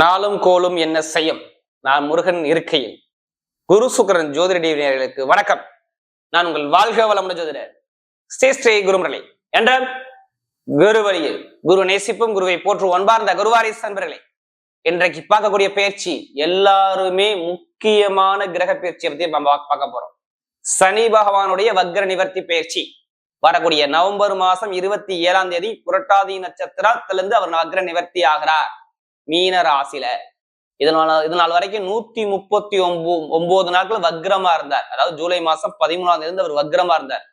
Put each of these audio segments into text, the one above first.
நாளும் கோலும் என்ன செய்யும்? நான் முருகன் இருக்கையில். குரு சுக்கரன் ஜோதிடர்களுக்கு வணக்கம். நான் உங்கள் வாழ்க வளமுடன் ஜோதிடர் ஸ்ரீ ஸ்ரீ குருமரலை என்ற குரு வழியில் குரு நேசிப்பும் குருவை போற்று ஒன்பார்ந்த குருவாரி அன்பர்களே இன்றைக்கு பார்க்கக்கூடிய பயிற்சி எல்லாருமே முக்கியமான கிரக பயிற்சியை பத்தி நம்ம பார்க்க போறோம். சனி பகவானுடைய வக்ர நிவர்த்தி பயிற்சி. வரக்கூடிய நவம்பர் மாசம் இருபத்தி ஏழாம் தேதி புரட்டாதி நட்சத்திரத்திலிருந்து அவர் வக்ர நிவர்த்தி ஆகிறார். மீன ராசியில. இதனால இதனால் வரைக்கும் நூத்தி முப்பத்தி ஒன்பது ஒன்பது நாட்கள் வக்ரமா இருந்தார். அதாவது ஜூலை மாசம் பதிமூணாம் தேதி அவர் வக்ரமா இருந்தார்.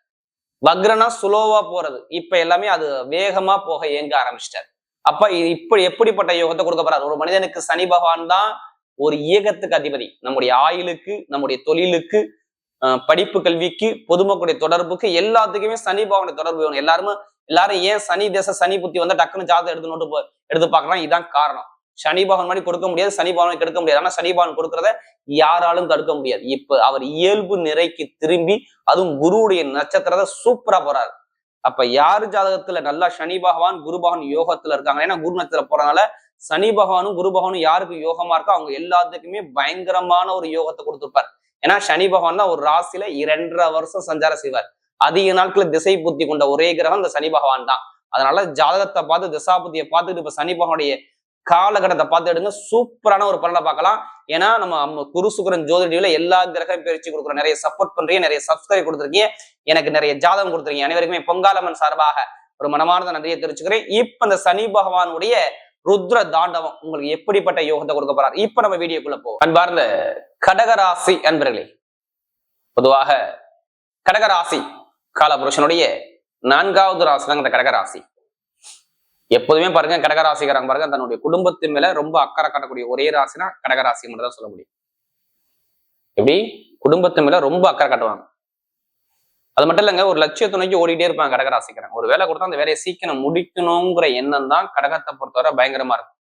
வக்ரனா சுலோவா போறது. இப்ப எல்லாமே அது வேகமா போக இயங்க ஆரம்பிச்சிட்டார். அப்ப இது இப்படி எப்படிப்பட்ட யோகத்தை கொடுக்க போறாரு? ஒரு மனிதனுக்கு சனி பகவான் தான் ஒரு இயக்கத்துக்கு அதிபதி. நம்முடைய ஆயுளுக்கு நம்முடைய தொழிலுக்கு படிப்பு கல்விக்கு பொதுமக்களுடைய தொடர்புக்கு எல்லாத்துக்குமே சனி பகவானுடைய தொடர்பு வேணும். எல்லாருமே எல்லாரும் ஏன் சனி தேச சனி புத்தி வந்தா டக்குன்னு ஜாதகம் எடுத்து நோட்டு போ- எடுத்து பார்க்கலாம் இதான் காரணம். சனி பகவான் மாதிரி கொடுக்க முடியாது சனி பகவானை கெடுக்க முடியாது. ஆனா சனி பகவான் கொடுக்கறத யாராலும் தடுக்க முடியாது. இப்ப அவர் இயல்பு நிறைக்கு திரும்பி அதுவும் குருவுடைய நட்சத்திரத்தை சூப்பரா போறாரு. அப்ப யாரு ஜாதகத்துல நல்லா சனி பகவான் குரு பகவான் யோகத்துல இருக்காங்க ஏன்னா குரு நட்சத்திரம் போறதுனால சனி பகவானும் குரு பகவானும் யாருக்கு யோகமா இருக்கோ அவங்க எல்லாத்துக்குமே பயங்கரமான ஒரு யோகத்தை கொடுத்துருப்பார். ஏன்னா சனி பகவான் தான் ஒரு ராசியில இரண்டரை வருஷம் சஞ்சாரம் செய்வார். அதிக நாட்கள் திசை புத்தி கொண்ட ஒரே கிரகம் இந்த சனி பகவான் தான். அதனால ஜாதகத்தை பார்த்து திசா புத்தியை பார்த்துட்டு இப்ப சனி பகவானுடைய காலகட்டத்தை பார்த்து எடுங்க. சூப்பரான ஒரு பலனை பார்க்கலாம். ஏன்னா நம்ம குரு சுக்கரன் ஜோதிடியில எல்லா கிரகம் பயிற்சி கொடுக்குறோம் நிறைய சப்போர்ட் பண்றீங்க நிறைய சப்ஸ்கிரைப் கொடுத்துருக்கீங்க. எனக்கு நிறைய ஜாதகம் கொடுத்துருக்கீங்க. அனைவருக்குமே பொங்காலம்மன் சார்பாக ஒரு மனமார்ந்த நன்றியை தெரிவிச்சுக்கிறேன். இப்ப இந்த சனி பகவானுடைய ருத்ர தாண்டவம் உங்களுக்கு எப்படிப்பட்ட யோகத்தை கொடுக்க போறாரு? இப்ப நம்ம வீடியோக்குள்ள போ அன்பார்ந்த கடகராசி அன்பர்களே பொதுவாக கடகராசி காலபுருஷனுடைய நான்காவது ராசி தான் இந்த கடகராசி. எப்போதுமே பாருங்க கடகராசிக்காரங்க பாருங்க தன்னுடைய குடும்பத்தின் மேல ரொம்ப அக்கறை காட்டக்கூடிய ஒரே ராசினா கடகராசி மட்டும் தான் சொல்ல முடியும். எப்படி? குடும்பத்தின் மேல ரொம்ப அக்கறை காட்டுவாங்க. அது மட்டும் இல்லைங்க ஒரு லட்சிய துணைக்கு ஓடிட்டே இருப்பாங்க கடகராசிக்காரங்க. ஒரு வேலை கொடுத்தா அந்த வேலையை சீக்கிரம் முடிக்கணுங்கிற எண்ணம் தான் கடகத்தை பொறுத்தவரை பயங்கரமா இருக்கும்.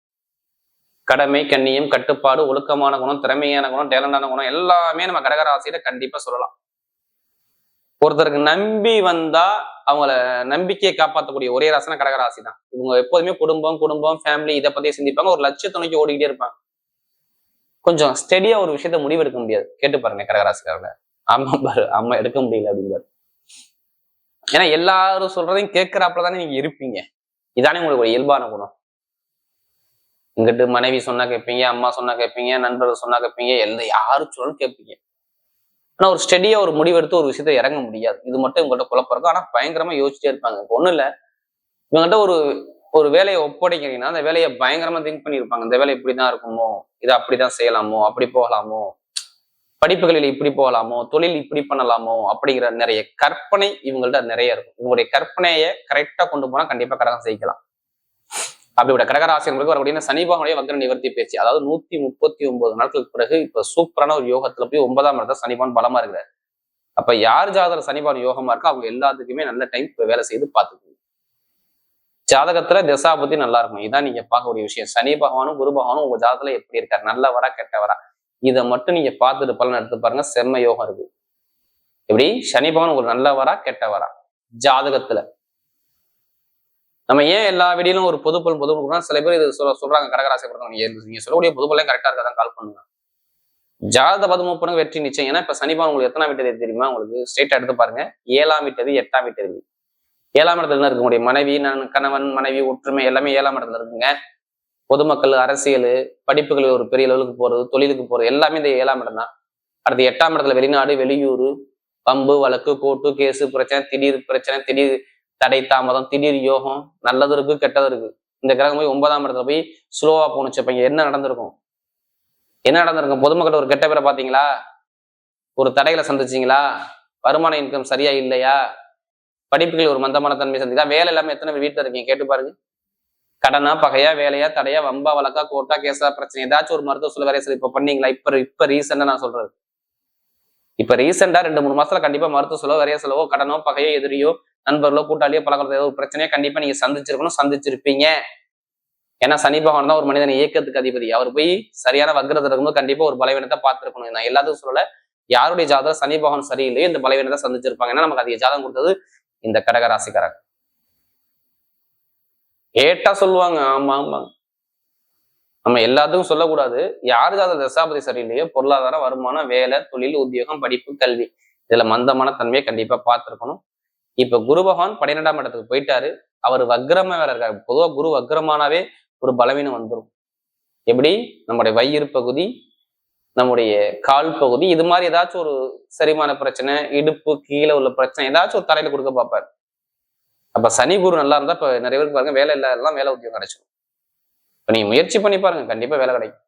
கடமை கண்ணியம் கட்டுப்பாடு ஒழுக்கமான குணம் திறமையான குணம் டேலண்டான குணம் எல்லாமே நம்ம கடகராசியில கண்டிப்பா சொல்லலாம். ஒருத்தருக்கு நம்பி வந்தா அவங்கள நம்பிக்கையை காப்பாற்றக்கூடிய ஒரே ராசினா கடகராசி தான் இவங்க எப்போதுமே குடும்பம் குடும்பம் ஃபேமிலி இதை பத்தி சிந்திப்பாங்க. ஒரு லட்சத்தை நோக்கி ஓடிக்கிட்டே இருப்பாங்க. கொஞ்சம் ஸ்டெடியா ஒரு விஷயத்த முடிவெடுக்க முடியாது. கேட்டு பாருங்க கடகராசிக்காரங்க ஆமா பாரு. அம்மா எடுக்க முடியல அப்படிங்கிறாரு ஏன்னா எல்லாரும் சொல்றதையும் கேட்கிறாப்புல தானே நீங்க இருப்பீங்க. இதானே உங்களுக்கு ஒரு இயல்பான குணம். இங்கிட்டு மனைவி சொன்னா கேட்பீங்க அம்மா சொன்னா கேட்பீங்க நண்பர்கள் சொன்னா கேட்பீங்க எந்த யாரு சொல்லணும் கேட்பீங்க. ஆனால் ஒரு ஸ்டெடியாக ஒரு முடிவெடுத்து ஒரு விஷயத்த இறங்க முடியாது. இது மட்டும் இவங்கள்ட்ட குழப்பம் இருக்கும். ஆனால் பயங்கரமாக யோசிச்சிட்டே இருப்பாங்க. இப்போ ஒன்றும் இல்ல. இவங்கள்ட்ட ஒரு ஒரு வேலையை ஒப்படைக்கிறீங்கன்னா அந்த வேலையை பயங்கரமாக திங்க் பண்ணியிருப்பாங்க. இந்த வேலை இப்படிதான் இருக்குமோ? இதை அப்படிதான் செய்யலாமோ? அப்படி போகலாமோ? படிப்புகளில் இப்படி போகலாமோ? தொழில் இப்படி பண்ணலாமோ? அப்படிங்கிற நிறைய கற்பனை இவங்கள்ட்ட நிறைய இருக்கும். இவங்களுடைய கற்பனையை கரெக்டாக கொண்டு போனால் கண்டிப்பாக கடகம் செய்யலாம். அப்படிப்பட்ட கடகராசிகளுக்கு வரக்கூடிய சனி பகவானுடைய வக்ர நிவர்த்தி பேச்சு அதாவது நூத்தி முப்பத்தி ஒன்பது நாட்களுக்கு பிறகு இப்ப சூப்பரான ஒரு யோகத்துல போய் ஒன்பதாம் இடத்துல சனிபான் பலமா இருக்கிறார். அப்ப யார் ஜாதகத்துல சனிபான் யோகமா இருக்கோ அவங்க எல்லாத்துக்குமே நல்ல டைம் இப்ப வேலை செய்து பார்த்துக்கணும் ஜாதகத்துல திசாபுத்தி நல்லா இருக்கும் இதான் நீங்க பார்க்கக்கூடிய விஷயம். சனி பகவானும் குரு பகவானும் உங்க ஜாதகத்துல எப்படி இருக்காரு? நல்லவரா கெட்டவரா? இதை மட்டும் நீங்க பார்த்துட்டு பலன் எடுத்து பாருங்க. செம்ம யோகம் இருக்கு. எப்படி? சனி பகவான் உங்களுக்கு நல்லவரா கெட்டவரா? ஜாதகத்துல. நம்ம ஏன் எல்லா வீடியிலும் ஒரு பொது பலன் சில பேர் இது சொல்ல சொல்றாங்க கடகராசி பிறந்தவங்க நீங்க சொல்லக்கூடிய பொது பலன் கரெக்டா இருக்கதான் கால் பண்ணுங்க. ஜாதக பதம பண்ணுங்க வெற்றி நிச்சயம். ஏன்னா இப்ப சனிபான் உங்களுக்கு எத்தனை வீட்டு தெரியுமா? உங்களுக்கு ஸ்ட்ரெயிட்டா எடுத்து பாருங்க. ஏழாம் வீட்டது எட்டாம் வீட்டது ஏழாம் இடத்துல தான் இருக்கக்கூடிய மனைவி கணவன் மனைவி ஒற்றுமை எல்லாமே ஏழாம் இடத்துல இருக்குங்க. பொதுமக்கள் அரசியல் படிப்புகள் ஒரு பெரிய லெவலுக்கு போறது தொழிலுக்கு போறது எல்லாமே இந்த ஏழாம் இடம் தான். அடுத்து எட்டாம் இடத்துல வெளிநாடு வெளியூர் பம்பு வழக்கு கோர்ட்டு கேஸு பிரச்சனை திடீர் பிரச்சனை திடீர் தடை தாமதம் திடீர் யோகம் நல்லது இருக்கு கெட்டது இருக்கு. இந்த கிரகம் போய் ஒன்பதாம் இடத்துல போய் ஸ்லோவா போணுச்சு. அப்ப என்ன நடந்திருக்கும்? என்ன நடந்திருக்கும்? பொதுமக்கள் ஒரு கெட்ட பேரை பாத்தீங்களா ஒரு தடைகளை சந்திச்சீங்களா? வருமான இன்கம் சரியா இல்லையா? படிப்புகள் ஒரு மந்தமான தன்மை சந்திக்கா வேலை இல்லாம எத்தனை பேர் வீட்டுல இருக்கீங்க? கேட்டு பாருங்க. கடனா பகையா வேலையா தடையா வம்பா வழக்கா கோட்டா கேஸா பிரச்சனை? ஏதாச்சும் ஒரு மருத்துவ சொல்ல வேலையை சரி இப்ப பண்ணீங்களா? இப்ப இப்ப ரீசெண்டா நான் சொல்றது. இப்ப ரீசெண்டா ரெண்டு மூணு மாசத்துல கண்டிப்பா மருத்துவ செலவோ வரைய? செலவோ கடனோ பகையோ எதிரியோ நண்பர்களோ கூட்டாளியோ பழகிறது ஏதோ ஒரு பிரச்சனையோ கண்டிப்பா நீங்க சந்திச்சிருக்கணும் சந்திச்சிருப்பீங்க. ஏன்னா சனி பகவான் தான் ஒரு மனிதன் இயக்கத்துக்கு அதிபதி. அவர் போய் சரியான வக்ரத்தில் இருக்கும்போது கண்டிப்பா ஒரு பலவீனத்தை பார்த்திருக்கணும். நான் எல்லாத்துக்கும் சொல்லல யாருடைய ஜாதகம் சனி பகவான் சரியில்லையோ இந்த பலவீனத்தை சந்திச்சிருப்பாங்க. ஏன்னா நமக்கு அதிக ஜாதகம் கொடுத்தது இந்த கடகராசிக்காரங்க கேட்டா சொல்லுவாங்க ஆமா ஆமா. நம்ம எல்லாத்துக்கும் சொல்லக்கூடாது. யார் ஜாதக தசாபதி சரியில்லையோ பொருளாதாரம் வருமானம் வேலை தொழில் உத்தியோகம் படிப்பு கல்வி. இதுல மந்தமான தன்மையை கண்டிப்பா பார்த்துருக்கணும். இப்ப குரு பகவான் பன்னிரெண்டாம் இடத்துக்கு போயிட்டாரு. அவர் வக்ரமா வேற இருக்காரு. பொதுவா குரு வக்ரமானாவே ஒரு பலவீனம் வந்துடும் எப்படி? நம்முடைய வயிறு பகுதி நம்முடைய கால் பகுதி இது மாதிரி ஏதாச்சும் ஒரு செரிமான பிரச்சனை இடுப்பு கீழே உள்ள பிரச்சனை ஏதாச்சும் ஒரு தலையில கொடுக்க பார்ப்பாரு. அப்ப சனி குரு நல்லா இருந்தா இப்ப நிறைய பேருக்கு பாருங்க வேலை இல்லாதெல்லாம் வேலை உத்தியோகம் கிடைச்சிடும் இப்ப நீங்க முயற்சி பண்ணி பாருங்க கண்டிப்பா வேலை கிடைக்கும்.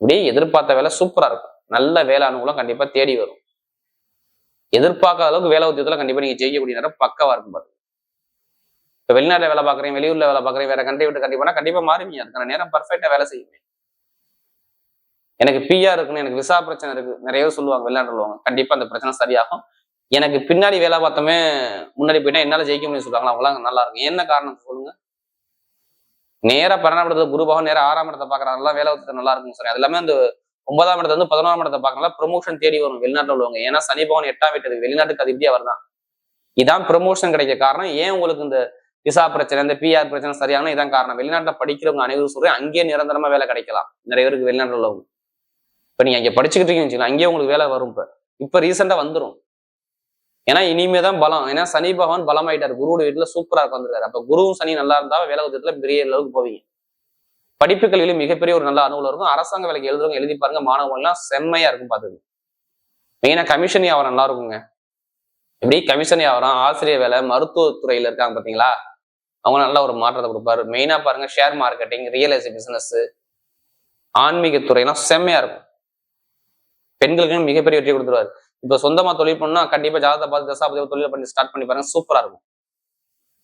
இப்படி எதிர்பார்த்த வேலை சூப்பரா இருக்கும். நல்ல வேலை அனுகூலம் கண்டிப்பா தேடி வரும். எதிர்பார்க்காத அளவுக்கு வேலை உத்தியத்தில் கண்டிப்பா நீங்க செய்யக்கூடிய நேரம் பக்கவா இருக்கும் பாருங்க. இப்போ வெளிநாட்டுல வேலை பார்க்குறேன் வெளியூர்ல வேலை பார்க்குறேன் வேற கண்ட்ரி விட்டு கண்டிப்பா கண்டிப்பா மாறுவீங்க. அதுக்கான நேரம் பர்ஃபெக்டாக வேலை செய்யுங்க எனக்கு பிஆர் இருக்குன்னு எனக்கு விசா பிரச்சனை இருக்கு. நிறைய சொல்லுவாங்க வெளிநாட்டு சொல்லுவாங்க கண்டிப்பா அந்த பிரச்சனை சரியாகும். எனக்கு பின்னாடி வேலை பார்த்தோமே முன்னாடி போயிட்டா என்னால ஜெயிக்க முடியும் சொல்லுவாங்களா? அவங்களாம் நல்லா இருக்கும். என்ன காரணம் சொல்லுங்க. நேரா பன்னெண்டாம் குருபாகம் நேராக நேரா ஆறாம் இடத்தை பாக்குறாங்க வேலை வந்து நல்லா இருக்குன்னு சொல்லி அது எல்லாமே அந்த ஒன்பதாம் இடத்துல வந்து பதினோராம் இடத்தை பார்க்கறனால ப்ரொமோஷன் தேடி வரும் வெளிநாட்டுல உள்ளவங்க. ஏன்னா சனி பவன் எட்டாம் வீட்டுக்கு வெளிநாட்டுக்கு அதிபதி அவர் இதான் ப்ரொமோஷன் கிடைக்க காரணம். ஏன் உங்களுக்கு இந்த விசா பிரச்சனை இந்த பிஆர் பிரச்சனை சரியான இதான் காரணம். வெளிநாட்டில் படிக்கிறவங்க அனைவரும் சொல்றேன் அங்கேயே நிரந்தரமா வேலை கிடைக்கலாம். நிறைய பேருக்கு வெளிநாட்டுல உள்ளவங்க. இப்ப நீங்க அங்க படிச்சுக்கிட்டு இருக்கீங்கன்னு வச்சுக்கோங்க, அங்கேயே உங்களுக்கு வேலை வரும் இப்ப. இப்ப ரீசெண்டாக வந்துரும். ஏன்னா இனிமே தான் பலம். ஏன்னா சனி பகவான் பலமாயிட்டார். குருவோட வீட்டில் சூப்பரா உட்காந்துருக்காரு அப்ப குருவும் சனி நல்லா இருந்தா வேலை உதயத்துல பெரிய அளவுக்கு போவீங்க. படிப்பு கல்வியில மிகப்பெரிய ஒரு நல்ல அனுகூலம் இருக்கும். அரசாங்க வேலைக்கு எழுதுறவங்க எழுதி பாருங்க. மாணவர்கள்லாம் செம்மையா இருக்கும் பாத்துக்கு மெயினா கமிஷன் வியாபாரம் நல்லா இருக்குங்க. எப்படி? கமிஷன் வியாபாரம் ஆசிரியர் வேலை மருத்துவத்துறையில இருக்காங்க பாத்தீங்களா அவங்க நல்ல ஒரு மாற்றத்தை கொடுப்பாரு. மெயினா பாருங்க share marketing real estate business ஆன்மீகத்துறையெல்லாம் செம்மையா இருக்கும். பெண்களுக்கு மிகப்பெரிய வெற்றி கொடுத்துருவாரு. இப்ப சொந்தமா தொழில் பண்ணா கண்டிப்பா ஜாதகத்தை பார்த்து தசாபதி தொழில் பண்ணி ஸ்டார்ட் பண்ணி பாருங்க. சூப்பரா இருக்கும்.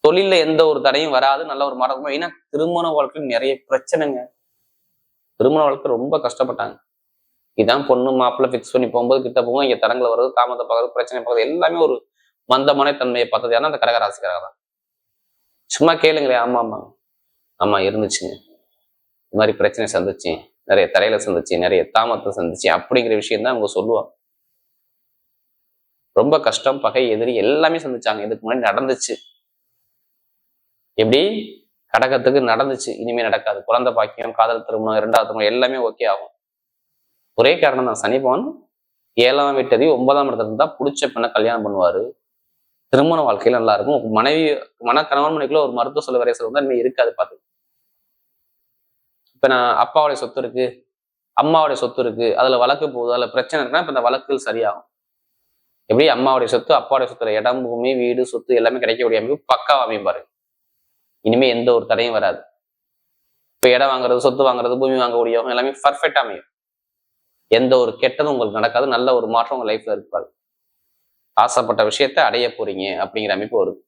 தொழில எந்த ஒரு தடையும் வராது நல்ல ஒரு மாற்றம் ஏன்னா திருமண வாழ்க்கையில் நிறைய பிரச்சனைங்க. திருமண வாழ்க்கை ரொம்ப கஷ்டப்பட்டாங்க. இதான் பொண்ணு மாப்பிள்ளை ஃபிக்ஸ் பண்ணி போகும்போது கிட்ட போகும் இங்க தடங்களை வருது தாமதம் பார்க்கறது பிரச்சனை பார்க்கறது எல்லாமே ஒரு மந்தமான தன்மையை பார்த்தது. ஏன்னா அந்த கடகராசிக்காரங்க தான். சும்மா கேளுங்களேன். ஆமா ஆமா. ஆமா இருந்துச்சுங்க. இந்த மாதிரி பிரச்சனை சந்திச்சு நிறைய தரையில சந்திச்சு நிறைய தாமத்தை சந்திச்சு அப்படிங்கிற விஷயம் தான் அவங்க சொல்லுவாங்க ரொம்ப கஷ்டம் பகை எதிரி எல்லாமே சந்திச்சாங்க. இதுக்கு முன்னாடி நடந்துச்சு. எப்படி? கடகத்துக்கு நடந்துச்சு. இனிமே நடக்காது. குழந்தை பாக்கியம் காதல் திருமணம் இரண்டாவது திருமணம் எல்லாமே ஓகே ஆகும். ஒரே காரணம் தான். சனிபவன் ஏழாம் வீட்டதி ஒன்பதாம் இடத்துல இருந்தா பிடிச்ச பெண்ணை கல்யாணம் பண்ணுவாரு. திருமண வாழ்க்கையில நல்லா இருக்கும். மனைவி மன கணவன் மனைக்குள்ள ஒரு மருத்துவ சொல்ல வரைய சொல்ல இனிமே இருக்காது பார்த்து. இப்ப நான் அப்பாவுடைய சொத்து இருக்கு. அம்மாவுடைய சொத்து இருக்கு. அதுல வழக்கு போகுது. அதுல பிரச்சனை இருக்குன்னா இப்ப இந்த வழக்கு சரியாகும். எப்படி? அம்மாவுடைய சொத்து அப்பாவுடைய சொத்துல இடம் பூமி வீடு சொத்து எல்லாமே கிடைக்கக்கூடிய அமைப்பு பக்காவை அமைப்பாரு இனிமே எந்த ஒரு தடையும் வராது. இப்போ இடம் வாங்குறது சொத்து வாங்குறது பூமி வாங்கக்கூடியவங்க எல்லாமே பர்ஃபெக்டாக அமையும். எந்த ஒரு கெட்டதும் உங்களுக்கு நடக்காது. நல்ல ஒரு மாற்றம் உங்க லைஃப்ல இருப்பாரு ஆசைப்பட்ட விஷயத்த அடைய போறீங்க அப்படிங்கிற அமைப்பு வரும்.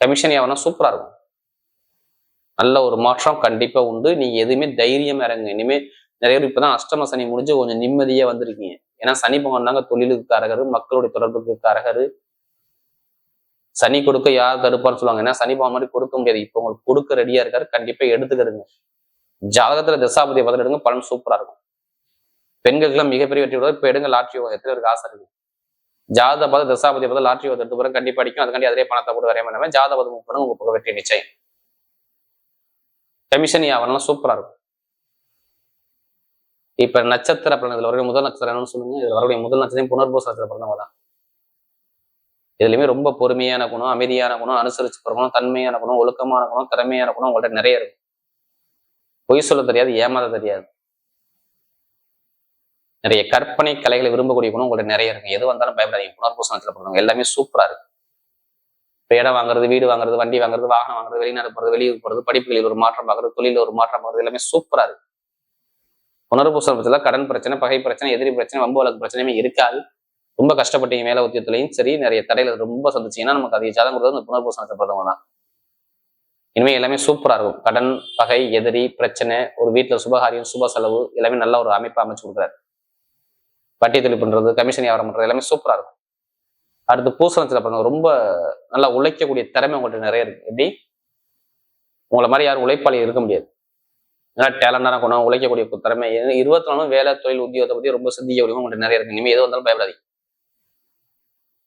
கமிஷன் வியாபாரம் சூப்பரா இருக்கும். நல்ல ஒரு மாற்றம் கண்டிப்பா உண்டு. நீங்க எதுவுமே தைரியம் இறங்குங்க. இனிமே நிறைய பேர் இப்பதான் அஷ்டம சனி முடிஞ்சு கொஞ்சம் நிம்மதியா வந்திருக்கீங்க. ஏன்னா சனி பகவான் தாங்க தொழிலுக்கு காரகரு மக்களுடைய தொடர்புக்கு காரகரு. சனி கொடுக்க யார் தடுப்பான்னு சொல்லுவாங்க. ஏன்னா சனி பகவான் மாதிரி கொடுக்க முடியாது. இப்போ உங்களுக்கு கொடுக்க ரெடியா இருக்காரு கண்டிப்பா எடுத்துக்கிறதுங்க. ஜாதகத்துல தசாபதியை பதில் எடுங்க பலன் சூப்பரா இருக்கும். பெண்களுக்குலாம் மிகப்பெரிய வெற்றி கொடுக்கும் இப்போ எடுங்க லாட்ரி யோகம் எத்தனை பேருக்கு ஆசை இருக்கு. ஜாத பத தசாபதி பத லாட்ரி யோகத்தை எடுத்து பிறகு கண்டிப்பா அடிக்கும். அதுக்காண்டி அதே பணத்தை கூட வரைய வேண்டாம் ஜாத பதம் பண்ணுங்க உங்க பக்கம் வெற்றி நிச்சயம். கமிஷன் வியாபாரம் சூப்பரா இருக்கும். இப்ப நட்சத்திர பலன் இதுல வரக்கூடிய முதல் நட்சத்திரம் என்னன்னு சொல்லுங்க. இதுல வரக்கூடிய முதல் நட்சத்திரம் புனர்போச நட்சத்திர பிறந்தவங்க தான். இதுலயுமே ரொம்ப பொறுமையான குணம் அமைதியான குணம் அனுசரிச்சு போற தன்மையான குணம் ஒழுக்கமான குணம் திறமையான குணம் உங்கள்ட்ட நிறைய இருக்கும். பொய் சொல்ல தெரியாது ஏமாத தெரியாது. நிறைய கற்பனை கலைகளை விரும்பக்கூடிய குணம் உங்கள்ட்ட நிறைய இருக்கு எது வந்தாலும் பயப்படாதீங்க. புனர்பூசணத்துல பிறந்தவங்க எல்லாமே சூப்பரா இருக்கு. இப்போ இடம் வாங்குறது வீடு வாங்குறது வண்டி வாங்குறது வாகனம் வாங்குறது வெளிநாடு போறது வெளியூர் போறது படிப்புகளில் ஒரு மாற்றம் பார்க்குறது தொழிலில் ஒரு மாற்றம் பார்க்குறது எல்லாமே சூப்பரா இருக்கு. புனர்பூசணத்தில் கடன் பிரச்சனை பகை பிரச்சனை எதிரி பிரச்சனை வம்பு வழக்கு பிரச்சனையுமே இருக்காது. ரொம்ப கஷ்டப்பட்டீங்க மேல உத்தியத்துலையும் சரி நிறைய தடையில ரொம்ப சந்திச்சீங்கன்னா நமக்கு அதிக ஜாதகம் கொடுத்தது இந்த புனர்பூசணத்தை தான். இனிமே எல்லாமே சூப்பரா இருக்கும். கடன் பகை எதிரி பிரச்சனை ஒரு வீட்டுல சுபகாரியம் சுப செலவு எல்லாமே நல்ல ஒரு அமைப்பு அமைச்சு கொடுக்குறாரு. வட்டி தொழில் பண்றது கமிஷன் வியாபாரம் பண்றது எல்லாமே சூப்பரா இருக்கும். அடுத்து பூசணத்துல பண்ண ரொம்ப நல்லா உழைக்கக்கூடிய திறமை உங்கள்ட்ட நிறைய இருக்கு. எப்படி? உங்களை மாதிரி யாரும் உழைப்பாளி இருக்க முடியாது. நல்லா டேலண்டான குணம் உழைக்கக்கூடிய திறமை. இருபத்தி நாலும் வேலை தொழில் உத்தியோகத்தை பத்தி ரொம்ப சிந்திக்கக்கூடிய உங்கள்கிட்ட நிறைய இருக்கு. இனிமே எது வந்தாலும் பயப்படாதீங்க.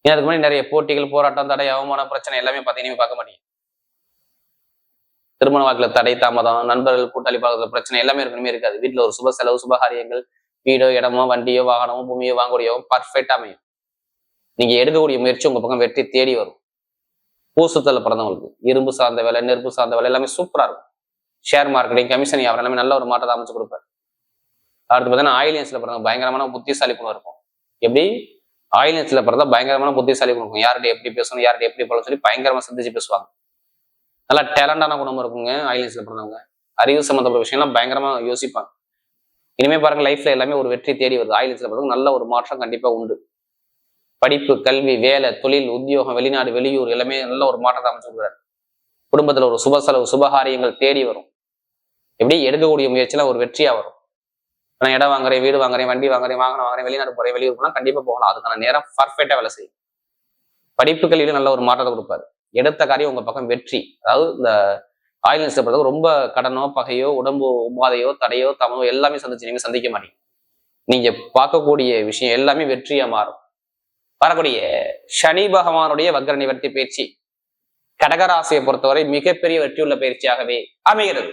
ஏன் அதுக்கு முன்னாடி நிறைய போட்டிகள் போராட்டம் தடை அவமான பிரச்சனை எல்லாமே பார்த்தீங்கன்னா பார்க்க மாட்டீங்க. திருமண வாழ்க்கையில தடை தாமதம் நண்பர்கள் கூட்டாளி பார்க்கறதுல பிரச்சனை எல்லாமே இருக்கணுமே இருக்காது. வீட்டுல ஒரு சுப செலவு சுபகாரியங்கள் வீடோ இடமோ வண்டியோ வாகனமோ பூமியோ வாங்கக்கூடியோ பர்ஃபெக்டா அமையும். நீங்க எடுக்கக்கூடிய முயற்சி உங்க பக்கம் வெற்றி தேடி வரும். பூசுத்தல பிறந்தவங்களுக்கு இரும்பு சார்ந்த வேலை நெருப்பு சார்ந்த வேலை எல்லாமே சூப்பரா இருக்கும். ஷேர் மார்க்கெட்டிங் கமிஷன் வியாபாரம் எல்லாமே நல்ல ஒரு மாற்றத்தை அமைச்சு கொடுப்பாரு. அடுத்து பார்த்தீங்கன்னா ஆயிலியன்ஸ்ல பிறந்த பயங்கரமான புத்திசாலி குணம் இருக்கும். எப்படி? ஆயிலியன்ஸ்ல பிறந்தா பயங்கரமான புத்திசாலி கொடுக்கும் யார்கிட்ட எப்படி பேசணும் யார்கிட்ட எப்படி போகலாம் சொல்லி பயங்கரமா சிந்திச்சு பேசுவாங்க. நல்லா டேலண்டான குணம் இருக்குங்க ஆயிலியன்ஸ்ல பிறந்தவங்க. அறிவு சம்மந்தப்பட்ட விஷயம்லாம் பயங்கரமா யோசிப்பாங்க. இனிமே பாருங்க லைஃப்ல எல்லாமே ஒரு வெற்றி தேடி வருது. ஆயிலன்ஸில் பிறந்தவங்க நல்ல ஒரு மாற்றம் கண்டிப்பா உண்டு. படிப்பு கல்வி வேலை தொழில் உத்தியோகம் வெளிநாடு வெளியூர் எல்லாமே நல்ல ஒரு மாற்றத்தை அமைச்சு கொடுக்குறாரு. குடும்பத்துல ஒரு சுப செலவு சுபகாரியங்கள் தேடி வரும். எப்படி எடுக்கக்கூடிய முயற்சியெல்லாம் ஒரு வெற்றியா வரும். நான் இடம் வாங்குறேன் வீடு வாங்குறேன் வண்டி வாங்குறேன் வாகனம் வாங்குறேன் வெளிநாடு போறேன் வெளியூர் போனா கண்டிப்பா போகலாம். அதுக்கான நேரம் பர்ஃபெக்டா வேலை செய்யும். படிப்பு கல்வியில நல்ல ஒரு மாற்றத்தை கொடுப்பாரு. எடுத்த காரியம் உங்க பக்கம் வெற்றி. அதாவது இந்த ஆயில் நஷ்டப்படுறது ரொம்ப கடனோ பகையோ உடம்பு உபாதையோ தடையோ தமோ எல்லாமே சந்திச்சு நீங்க சந்திக்க மாட்டீங்க. நீங்க பார்க்கக்கூடிய விஷயம் எல்லாமே வெற்றியா மாறும். வரக்கூடிய சனி பகவானுடைய வக்ர நிவர்த்தி பயிற்சி. கடகராசியை பொறுத்தவரை மிகப்பெரிய வெற்றியுள்ள பயிற்சியாகவே அமைகிறது.